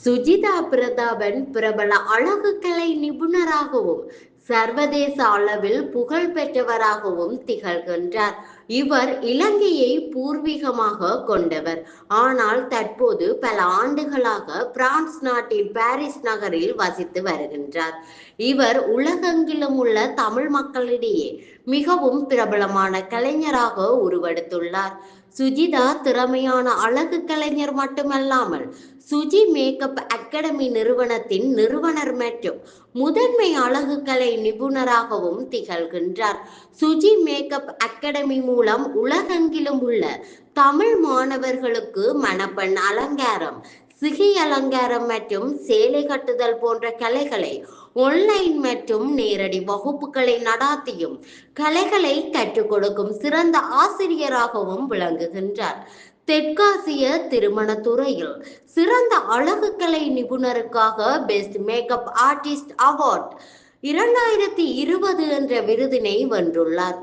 சுஜிதா பிரதாபன் பிரபல அழகு கலை நிபுணராகவும் சர்வதேச அளவில் புகழ் பெற்றவராகவும் திகழ்கின்றார். இவர் இலங்கையை பூர்வீகமாக கொண்டவர். ஆனால் தற்போது பல ஆண்டுகளாக பிரான்ஸ் நாட்டின் பாரிஸ் நகரில் வசித்து வருகின்றார். இவர் உலகெங்கிலும் உள்ள தமிழ் மக்களிடையே மிகவும் பிரபலமான கலைஞராக உருவெடுத்துள்ளார். சுஜிதா திறமையான அழகு கலைஞர் மட்டுமல்லாமல் சுஜி மேக்கப் அகாடமி நிறுவனத்தின் நிறுவனர் மற்றும் முதன்மை அழகு கலை நிபுணராகவும் திகழ்கின்றார். சுஜி மேக்கப் அகாடமி மூலம் உலகெங்கிலும் உள்ள தமிழ் மாணவர்களுக்கு மணப்பெண் அலங்காரம் சிகை அலங்காரம் மற்றும் சேலை கட்டுதல் போன்ற கலைகளை ஆன்லைன் மற்றும் நேரடி வகுப்புகளை நடாத்தியும் கலைகளை கற்றுக் கொடுக்கும் சிறந்த ஆசிரியராகவும் விளங்குகின்றார். தெற்காசிய திருமண துறையில் சிறந்த அழகு கலை நிபுணருக்காக பெஸ்ட் மேக்கப் ஆர்டிஸ்ட் அவார்ட் இரண்டாயிரத்தி இருபது என்ற விருதினை வென்றுள்ளார்.